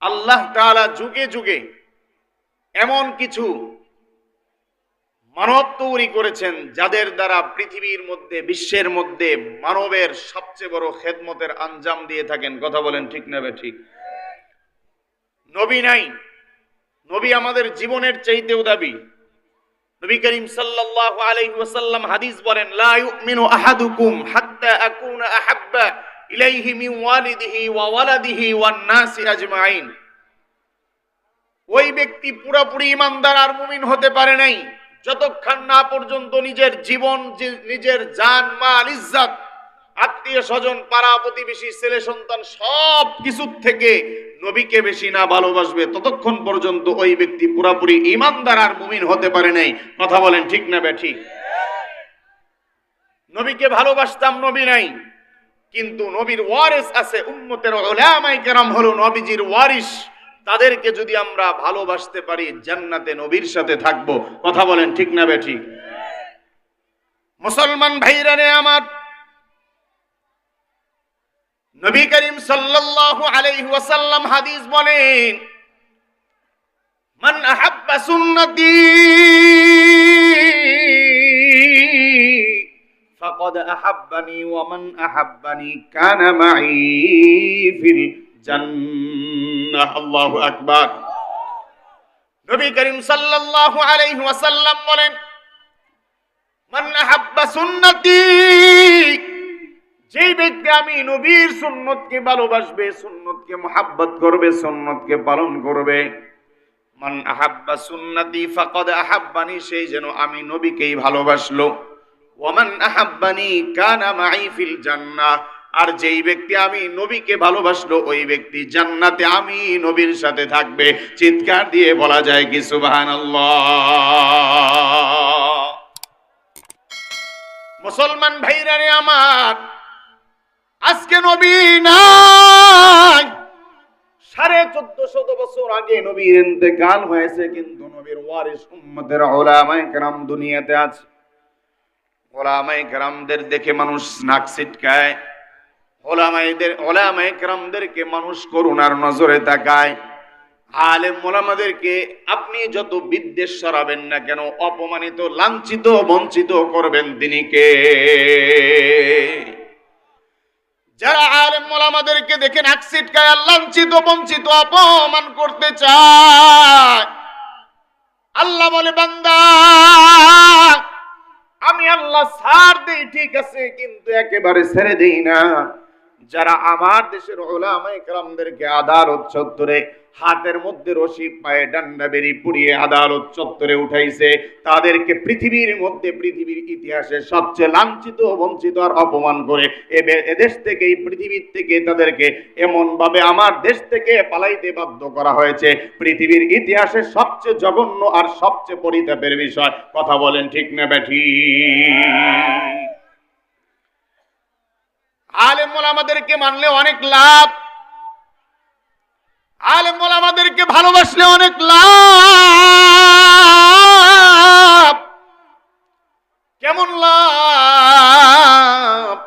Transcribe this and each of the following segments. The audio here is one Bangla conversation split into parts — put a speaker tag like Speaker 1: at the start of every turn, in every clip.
Speaker 1: আল্লাহ তাআলা যুগে যুগে এমন কিছু মানব তৈরি করেছেন যাদের দ্বারা পৃথিবীর মধ্যে, বিশ্বের মধ্যে মানবের সবচেয়ে বড় খেদমতের আঞ্জাম দিয়ে থাকেন। কথা বলেন ঠিক না বে ঠিক? নবী নাই। নবী আমাদের জীবনের চাইতেও দাবি। নবী করিম সাল্লাল্লাহু আলাইহি ওয়াসাল্লাম হাদিস বলেন, লা ইউমিনু আহাদুকুম হাত্তা আকুনা আহাব্বা। ইলাইহি মিন ওয়ালিদিহি ওয়া ওয়ালাদিহি ওয়ান নাসি আজমাইন। ওই ব্যক্তি পুরোপুরি ইমানদার আর মুমিন হতে পারে নাই। যতক্ষণ না পর্যন্ত নিজের জীবন নিজের জান, মাল, ইজ্জত, আত্মীয় স্বজন, পাড়া প্রতিবেশী, ছেলে সন্তান সব কিছুর থেকে নবীকে বেশি না ভালোবাসবে, ততক্ষণ পর্যন্ত ওই ব্যক্তি পুরাপুরি ইমানদার আর মুমিন হতে পারে নাই। কথা বলেন ঠিক না বে ঠিক? নবীকে ভালোবাসতাম, নবী নাই। কিন্তু নবীর ওয়ারিস আছে, উম্মতের ওলামাই কেরাম হলো নবীজির ওয়ারিস। তাদেরকে যদি আমরা ভালোবাসতে পারি, জান্নাতে নবীর সাথে থাকব। কথা বলেন ঠিক না বে ঠিক মুসলমান ভাইরা রে আমার, নবী করিম সাল্লাল্লাহু আলাইহি ওয়াসাল্লাম হাদিস বলেন, মান আহাব্বা সুন্নতি فقد أحبني ومن أحبني كان معي في الجنة الله أكبر নবী করিম সাল্লাল্লাহু আলাইহি ওয়াসাল্লাম বলেন মান আহাব্বা সুন্নতি যেই ব্যক্তি আমি নবীর সুন্নতকে ভালোবাসবে সুন্নতকে মোহাব্বত করবে সুন্নতকে পালন করবে মান আহাব্বা সুন্নতি ফাকাদ আহাব্বানি সেই যেন আমি নবীকেই ভালোবাসলো ওয়ামান আহাব্বানি কানা মাই ফিল জান্নাহ। আর যেই ব্যক্তি আমি নবীকে ভালোবাসলো, ওই ব্যক্তি জান্নাতে আমি নবীর সাথে থাকবে। চিৎকার দিয়ে বলা যায় কি, সুবহানাল্লাহ। মুসলমান ভাইরা রে আমার, আজকে নবী নাই। সাড়ে চোদ্দ শত বছর আগে নবীর ইন্তেকাল হয়েছে, কিন্তু নবীর ওয়ারিস উম্মতের ওলামায়ে কেরাম দুনিয়াতে আছে। ওলামায়ে কেরামদের দেখে মানুষ নাক ছিটকায়, ওলামাইদের ওলামায়ে কেরামদেরকে মানুষ করুণার নজরে তাকায়। আলেম মোলামাদেরকে আপনি যত বিদ্বেষ সরাবেন না কেন, অপমানিত, লাঞ্ছিত, বঞ্চিত করবেন তিনি কে? যারা আলেম মোলামাদেরকে দেখেন আকসিটকায় লাঞ্ছিত, বঞ্চিত, অপমান করতে চায়, আল্লাহ বলে, বান্দা আমি আল্লাহ সার দেই ঠিক আছে কিন্তু একেবারে ছেড়ে দেই না। যারা আমার দেশের কেরামদেরকে আদালত চত্বরে, হাতের মধ্যে রশি, পায়ে ডান্ডা বেরি পুড়িয়ে আদালত চত্বরে উঠাইছে, তাদেরকে পৃথিবীর মধ্যে, পৃথিবীর ইতিহাসে সবচেয়ে লাঞ্ছিত, বঞ্চিত আর অপমান করে এদেশ থেকে এই পৃথিবীর থেকে তাদেরকে এমন ভাবে আমার দেশ থেকে পালাইতে বাধ্য করা হয়েছে। পৃথিবীর ইতিহাসে সবচেয়ে জঘন্য আর সবচেয়ে পরিতাপের বিষয়। কথা বলেন ঠিক না, ব্যাঠি আলেম আমাদেরকে মানলে অনেক লাভ। আলেম আমাদেরকে ভালোবাসলে অনেক লাভ। কেমন লাভ?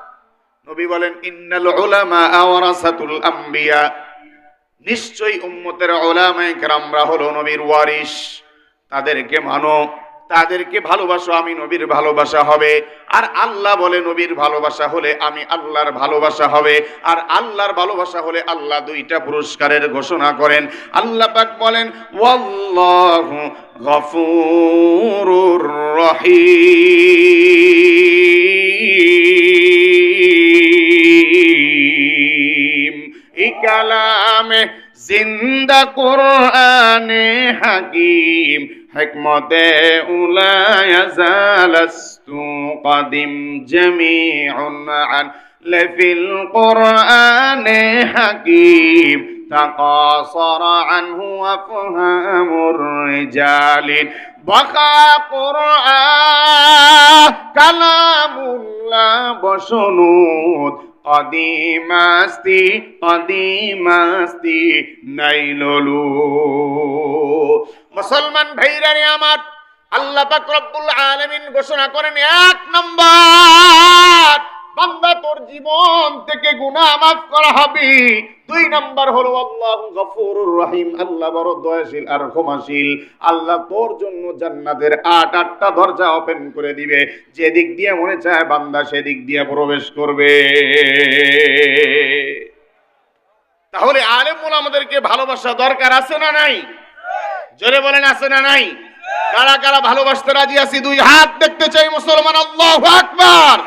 Speaker 1: নবী বলেন, ইন্নাল উলামা আওরাসাতুল আম্বিয়া। নিশ্চয়ই উম্মতের ওলামায়ে কেরামরা হলো নবীর ওয়ারিস তাদেরকে মানো। তাদেরকে ভালোবাসো, আমি নবীর ভালোবাসা হবে। আর আল্লাহ বলে নবীর ভালোবাসা হলে আমি আল্লাহর ভালোবাসা হবে। আর আল্লাহর ভালোবাসা হলে আল্লাহ দুইটা পুরস্কারের ঘোষণা করেন। আল্লাহ পাক বলেন, ওয়াল্লাহু গফুরুর রহিম। এই কালামে জিন্দা কোরআনে হাকিম হিকমতে উলায়াজালাস্তু কদিম জামিউন আন লফিল কোরআনে হাকিম تقاصر عنه أفهام الرجال بقى قرآن كلام الله بشنود قديم استی قديم استی নাইললু মুসলমান ভাইরারে আমার আল্লাহ পাক রব্বুল আলামিন ঘোষণা করেন, এক নম্বর, বান্দা তোর জীবন থেকে গুনাহ মাফ করা হবে। দুই নাম্বার হলো, আল্লাহ গফুরুর রহিম, আল্লাহ বড় দয়াশীল আর ক্ষমাশীল। আল্লাহ তোর জন্য জান্নাতের আট, আটটা দরজা ওপেন করে দিবে। যেদিক দিয়ে মনে চায় বান্দা সেদিক দিয়ে প্রবেশ করবে। তাহলে আলেম আমাদেরকে ভালোবাসা দরকার আছে না নাই? জোরে বলেন, আছে না নাই? কারা কারা ভালোবাসতে রাজি আছি? দুই হাত দেখতে চাই মুসলমান, আল্লাহু আকবার!